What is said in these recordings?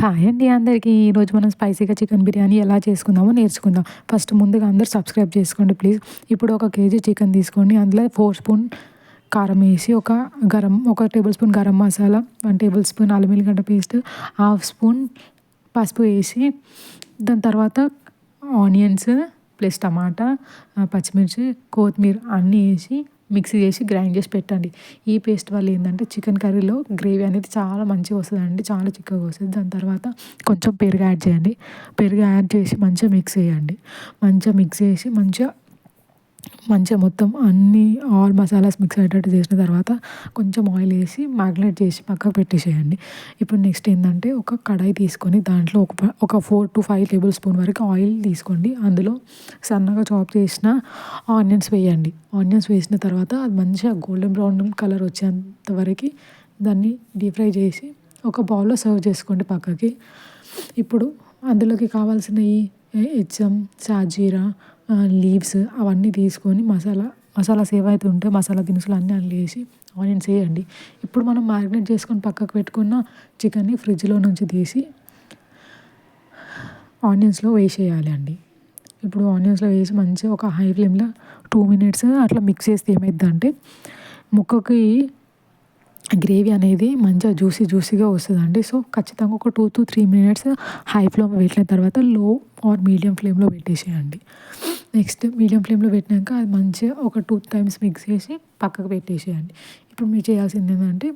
Hi అండి అందరికీ. ఈరోజు మనం స్పైసీగా చికెన్ బిర్యానీ ఎలా చేసుకుందామో నేర్చుకుందాం. ఫస్ట్ ముందుగా అందరు సబ్స్క్రైబ్ చేసుకోండి ప్లీజ్. ఇప్పుడు ఒక కేజీ చికెన్ తీసుకోండి. అందులో ఫోర్ స్పూన్ కారం వేసి ఒక గరం ఒక table spoon garam masala one table spoon అల్లం ఎల్లిగడ్డ పేస్ట్ హాఫ్ స్పూన్ పసుపు వేసి దాని తర్వాత ఆనియన్స్ ప్లస్ టమాటా పచ్చిమిర్చి కొత్తిమీర అన్నీ వేసి మిక్సీ చేసి గ్రైండ్ చేసి పెట్టండి. ఈ పేస్ట్ వల్ల ఏంటంటే చికెన్ కర్రీలో గ్రేవీ అనేది చాలా మంచిగా వస్తుందండి. చాలా చిక్కగా వస్తుంది. దాని తర్వాత కొంచెం పెరుగు యాడ్ చేయండి. పెరుగు యాడ్ చేసి మంచిగా మిక్స్ చేయండి. మంచిగా మిక్స్ చేసి మంచిగా మంచిగా మొత్తం అన్ని ఆల్ మసాలాస్ మిక్స్ అయ్యేటట్టు చేసిన తర్వాత కొంచెం ఆయిల్ వేసి మ్యాగ్నేట్ చేసి పక్కకు పెట్టేసేయండి. ఇప్పుడు నెక్స్ట్ ఏంటంటే ఒక కడాయి తీసుకొని దాంట్లో ఒక ఒక four to five tablespoon వరకు ఆయిల్ తీసుకోండి. అందులో సన్నగా చాప్ చేసిన ఆనియన్స్ వేయండి. ఆనియన్స్ వేసిన తర్వాత అది మంచిగా గోల్డెన్ బ్రౌన్ కలర్ వచ్చేంత వరకు దాన్ని డీప్ ఫ్రై చేసి ఒక బౌల్లో సర్వ్ చేసుకోండి పక్కకి. ఇప్పుడు అందులోకి కావాల్సిన ఈ హెచ్ఎం సాజీరా లీవ్స్ అవన్నీ తీసుకొని మసాలా మసాలాస్ ఏవైతే ఉంటే మసాలా దినుసులు అన్నీ అందులో వేసి ఆనియన్స్ వేయండి. ఇప్పుడు మనం మ్యారినేట్ చేసుకొని పక్కకు పెట్టుకున్న చికెన్ని ఫ్రిడ్జ్లో నుంచి తీసి ఆనియన్స్లో వేసేయాలి అండి. ఇప్పుడు ఆనియన్స్లో వేసి మంచిగా ఒక హై ఫ్లేమ్లో టూ మినిట్స్ అట్లా మిక్స్ చేస్తే ఏమైద్దంటే ముక్కకి గ్రేవీ అనేది మంచిగా జ్యూసీ జ్యూసీగా వస్తుందండి. సో ఖచ్చితంగా ఒక two to three minutes high flame పెట్టిన తర్వాత లో ఆర్ మీడియం ఫ్లేమ్లో పెట్టేసేయండి. నెక్స్ట్ మీడియం ఫ్లేమ్లో పెట్టినాక అది మంచిగా ఒక టూ టైమ్స్ మిక్స్ చేసి పక్కకు పెట్టేసేయండి. ఇప్పుడు మీరు చేయాల్సింది ఏంటంటే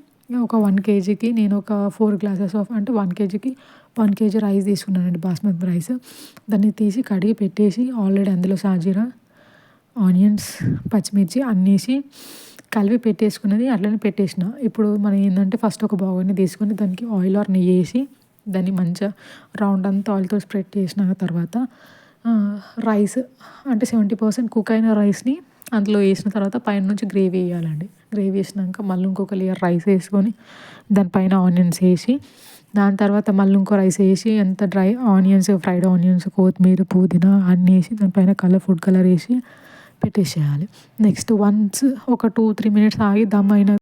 ఒక వన్ కేజీకి నేను ఒక ఫోర్ గ్లాసెస్ ఆఫ్ అంటే వన్ కేజీకి వన్ కేజీ రైస్ తీసుకున్నానండి బాస్మతి రైస్. దాన్ని తీసి కడిగి పెట్టేసి ఆల్రెడీ అందులో సాజీరా ఆనియన్స్ పచ్చిమిర్చి అన్నేసి కలిపి పెట్టేసుకున్నది అట్లనే పెట్టేసిన. ఇప్పుడు మనం ఏంటంటే ఫస్ట్ ఒక బౌల్ని తీసుకొని దానికి ఆయిల్ ఆర్ నెయ్యి వేసి దాన్ని మంచిగా రౌండ్ అంతా ఆయిల్తో స్ప్రెడ్ చేసిన తర్వాత రైస్ అంటే సెవెంటీ పర్సెంట్ కుక్ అయిన రైస్ని అందులో వేసిన తర్వాత పైన నుంచి గ్రేవీ వేయాలండి. గ్రేవీ వేసినాక మళ్ళీ ఇంకొక లేయర్ రైస్ వేసుకొని దానిపైన ఆనియన్స్ వేసి దాని తర్వాత మళ్ళీ ఇంకో రైస్ వేసి ఎంత డ్రై ఆనియన్స్ ఫ్రైడ్ ఆనియన్స్ కొత్తిమీర పుదీనా అన్నీ వేసి దానిపైన కలర్ ఫుడ్ కలర్ వేసి పెట్టేసేయాలి. నెక్స్ట్ వన్స్ ఒక టూ త్రీ మినిట్స్ ఆగి దమ్ అయిన